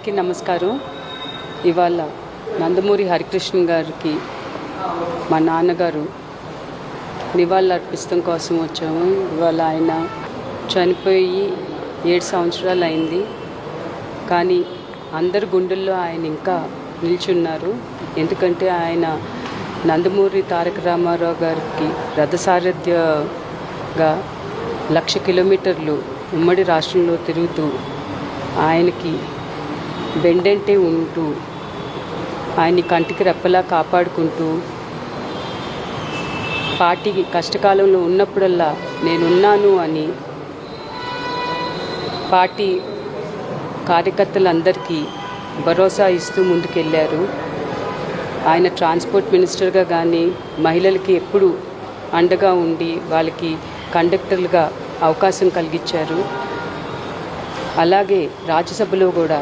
అందరికీ నమస్కారం. ఇవాళ నందమూరి హరికృష్ణ గారికి మా నాన్నగారు నివాళులు అర్పిస్తం కోసం వచ్చాము. ఇవాళ ఆయన చనిపోయి ఏడు సంవత్సరాలు అయింది. కానీ అందరి గుండెల్లో ఆయన ఇంకా నిల్చున్నారు. ఎందుకంటే ఆయన నందమూరి తారక రామారావు గారికి రథసారథ్యగా లక్ష కిలోమీటర్లు ఉమ్మడి రాష్ట్రంలో తిరుగుతూ ఆయనకి వెండంటే ఉంటూ ఆయన్ని కంటికి రెప్పలా కాపాడుకుంటూ పార్టీకి కష్టకాలంలో ఉన్నప్పుడల్లా నేనున్నాను అని పార్టీ కార్యకర్తలందరికీ భరోసా ఇస్తూ ముందుకెళ్ళారు ఆయన ట్రాన్స్పోర్ట్ మినిస్టర్గా కానీ మహిళలకి ఎప్పుడు అండగా ఉండి వాళ్ళకి కండక్టర్లుగా అవకాశం కలిగించారు అలాగే రాజ్యసభలో కూడా